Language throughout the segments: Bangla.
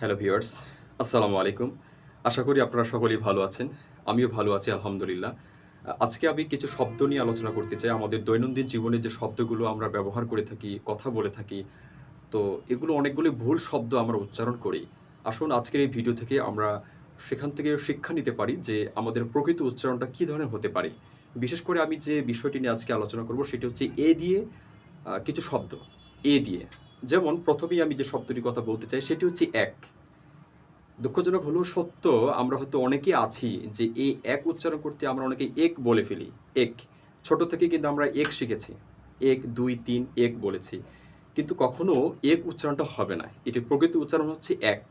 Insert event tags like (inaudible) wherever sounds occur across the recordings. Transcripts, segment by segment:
হ্যালো ভিউয়ার্স, আসসালামু আলাইকুম। আশা করি আপনারা সকলেই ভালো আছেন, আমিও ভালো আছি, আলহামদুলিল্লাহ। আজকে আমি কিছু শব্দ নিয়ে আলোচনা করতে চাই। আমাদের দৈনন্দিন জীবনে যে শব্দগুলো আমরা ব্যবহার করে থাকি, কথা বলে থাকি, তো এগুলো অনেকগুলি ভুল শব্দ আমরা উচ্চারণ করি। আসুন, আজকের এই ভিডিও থেকে আমরা সেখান থেকে শিক্ষা নিতে পারি যে আমাদের প্রকৃত উচ্চারণটা কী ধরনের হতে পারে। বিশেষ করে আমি যে বিষয়টি নিয়ে আজকে আলোচনা করব, সেটি হচ্ছে এ দিয়ে কিছু শব্দ। এ দিয়ে। যেমন প্রথমেই আমি যে শব্দটির কথা বলতে চাই, সেটি হচ্ছে এক। দুঃখজনক হলেও সত্য, আমরা হয়তো অনেকে আছি যে এই এক উচ্চারণ করতে আমরা অনেকে এক বলে ফেলি। এক। ছোট থেকে কিন্তু আমরা এক শিখেছি। এক, দুই, তিন, এক বলেছি। কিন্তু কখনো এক উচ্চারণটা হবে না। এটির প্রকৃত উচ্চারণ হচ্ছে এক।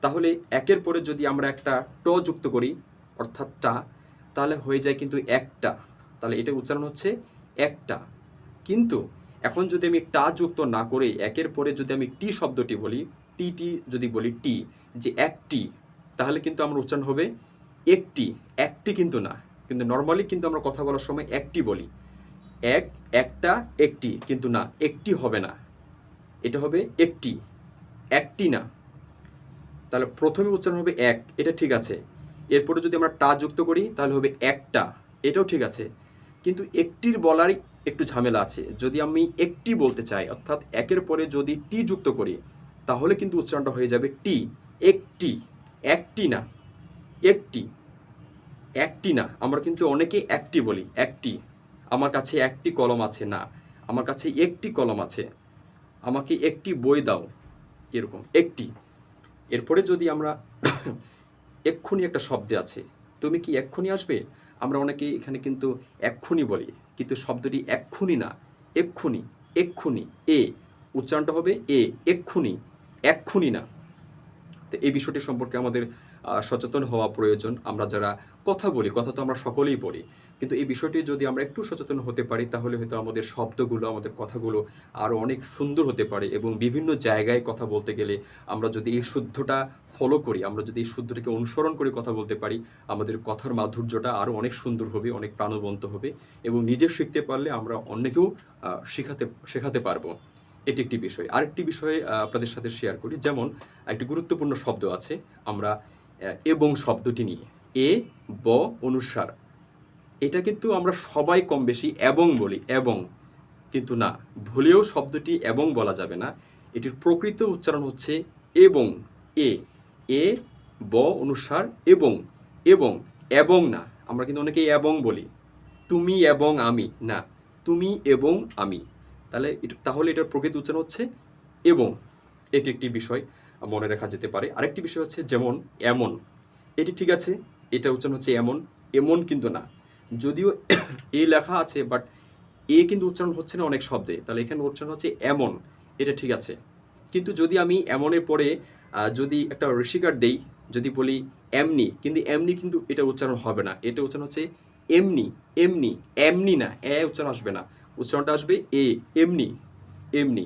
তাহলে একের পরে যদি আমরা একটা ট যুক্ত করি, অর্থাৎ টা, তাহলে হয়ে যায় কিন্তু একটা। তাহলে এটা উচ্চারণ হচ্ছে একটা। কিন্তু এখন যদি আমি টা যুক্ত না করে একের পরে যদি আমি টি শব্দটি বলি, টি টি যদি বলি টি, যে একটি তাহলে কিন্তু আমার উচ্চারণ হবে একটি। একটি কিন্তু না। কিন্তু নর্মালি কিন্তু আমরা কথা বলার সময় একটি বলি। এক, একটা, একটি কিন্তু না। একটি হবে না। এটা হবে একটি। একটি না। তাহলে প্রথমে উচ্চারণ হবে এক। এটা ঠিক আছে। এরপরে যদি আমরা টা যুক্ত করি, তাহলে হবে একটা। এটাও ঠিক আছে। কিন্তু একটির বলারই একটু ঝামেলা আছে। যদি আমি একটি বলতে চাই, অর্থাৎ একের পরে যদি টি যুক্ত করি, তাহলে কিন্তু উচ্চারণটা হয়ে যাবে টি। একটি একটি না, একটি একটি না। আমরা কিন্তু অনেকে একটি বলি, একটি। আমার কাছে একটি কলম আছে না, আমার কাছে একটি কলম আছে, আমাকে একটি বই দাও, এরকম, একটি। এরপরে যদি আমরা (coughs) এক্ষুনি একটা শব্দে আছে, তুমি কি এক্ষুনি আসবে? আমরা অনেকেই এখানে কিন্তু এক্ষুনি বলি। কিন্তু শব্দটি এক্ষুনি না, এক্ষুনি এক্ষুনি, এ। উচ্চারণটা হবে এ, এক্ষুনি এক্ষুনি না। তো এই বিষয়টি সম্পর্কে আমাদের সচেতন হওয়া প্রয়োজন। আমরা যারা কথা বলি, কথা তো আমরা সকলেই বলি, কিন্তু এই বিষয়টি যদি আমরা একটু সচেতন হতে পারি, তাহলে হয়তো আমাদের শব্দগুলো, আমাদের কথাগুলো আরও অনেক সুন্দর হতে পারে এবং বিভিন্ন জায়গায় কথা বলতে গেলে আমরা যদি এই শুদ্ধটা ফলো করি, আমরা যদি এই শুদ্ধটাকে অনুসরণ করে কথা বলতে পারি, আমাদের কথার মাধুর্যটা আরও অনেক সুন্দর হবে, অনেক প্রাণবন্ত হবে এবং নিজে শিখতে পারলে আমরা অন্যকেও শেখাতে শেখাতে পারব। এটি একটি বিষয়। আরেকটি বিষয়ে আপনাদের সাথে শেয়ার করি। যেমন, একটি গুরুত্বপূর্ণ শব্দ আছে, আমরা এবং শব্দটি নিয়ে। এ, ব, অনুসার। এটা কিন্তু আমরা সবাই কম বেশি এবং বলি, এবং। কিন্তু না, ভুলেও শব্দটি এবং বলা যাবে না। এটির প্রকৃত উচ্চারণ হচ্ছে এবং, এ। এ, ব, অনুসার, এবং। এবং এবং না, আমরা কিন্তু অনেকেই এবং বলি। তুমি এবং আমি, না, তুমি এবং আমি। তাহলে তাহলে এটার প্রকৃত উচ্চারণ হচ্ছে এবং। এটি একটি বিষয়। মনে রাখা যেতে পারে। আরেকটি বিষয় হচ্ছে যেমন এমন, এটি ঠিক আছে, এটা উচ্চারণ হচ্ছে এমন এমন কিন্তু না। যদিও (coughs) এ লেখা আছে বাট এ কিন্তু উচ্চারণ হচ্ছে না অনেক শব্দে। তাহলে এখানে উচ্চারণ হচ্ছে এমন, এটা ঠিক আছে। কিন্তু যদি আমি এমনের পরে যদি একটা ঋষিকার দেই, যদি বলি এমনি, কিন্তু এমনি কিন্তু এটা উচ্চারণ হবে না। এটা উচ্চারণ হচ্ছে এমনি এমনি এমনি না, এ উচ্চারণ আসবে না। উচ্চারণটা আসবে এ, এমনি এমনি।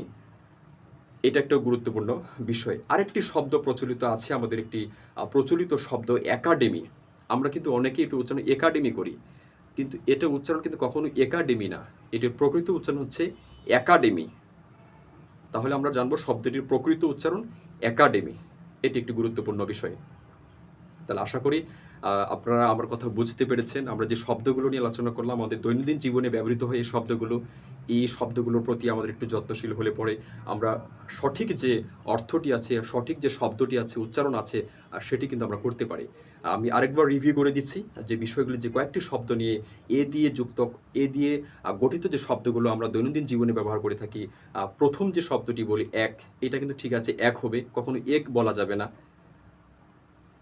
এটা একটা গুরুত্বপূর্ণ বিষয়। আরেকটি শব্দ প্রচলিত আছে, আমাদের একটি প্রচলিত শব্দ, একাডেমি। আমরা কিন্তু অনেকেই একটু উচ্চারণ একাডেমি করি। কিন্তু এটা উচ্চারণ কিন্তু কখনো একাডেমি না। এটির প্রকৃত উচ্চারণ হচ্ছে একাডেমি। তাহলে আমরা জানব শব্দটির প্রকৃত উচ্চারণ একাডেমি। এটি একটি গুরুত্বপূর্ণ বিষয়। তাহলে আশা করি আপনারা আমার কথা বুঝতে পেরেছেন। আমরা যে শব্দগুলো নিয়ে আলোচনা করলাম, আমাদের দৈনন্দিন জীবনে ব্যবহৃত হয় এই শব্দগুলো। এই শব্দগুলোর প্রতি আমাদের একটু যত্নশীল হলে পরে আমরা সঠিক যে অর্থটি আছে, সঠিক যে শব্দটি আছে, উচ্চারণ আছে, আর সেটি কিন্তু আমরা করতে পারি। আমি আরেকবার রিভিউ করে দিচ্ছি যে বিষয়গুলি যে কয়েকটি শব্দ নিয়ে এ দিয়ে যুক্ত, এ দিয়ে গঠিত যে শব্দগুলো আমরা দৈনন্দিন জীবনে ব্যবহার করে থাকি প্রথম যে শব্দটি বলি এক, এটা কিন্তু ঠিক আছে, এক হবে, কখনো এক বলা যাবে না।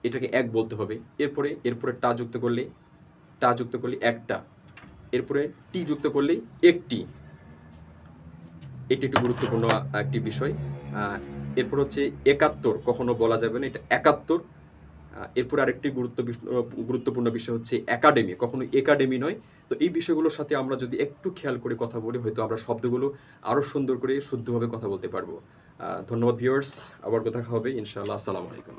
এটাকে এক বলতে হবে। এরপরে এরপরে টা যুক্ত করলে, টা যুক্ত করলে একটা। এরপরে টি যুক্ত করলে একটি। এটি একটি গুরুত্বপূর্ণ একটি বিষয়। এরপর হচ্ছে একাত্তর। কখনো বলা যাবে না, এটা একাত্তর। এরপর আরেকটি গুরুত্ব, গুরুত্বপূর্ণ বিষয় হচ্ছে একাডেমি। কখনো একাডেমি নয়। তো এই বিষয়গুলোর সাথে আমরা যদি একটু খেয়াল করে কথা বলি, হয়তো আমরা শব্দগুলো আরও সুন্দর করে শুদ্ধভাবে কথা বলতে পারব। ধন্যবাদ, ভিউয়ার্স। আবার কথা হবে, ইনশাআল্লাহ। আসসালামু আলাইকুম।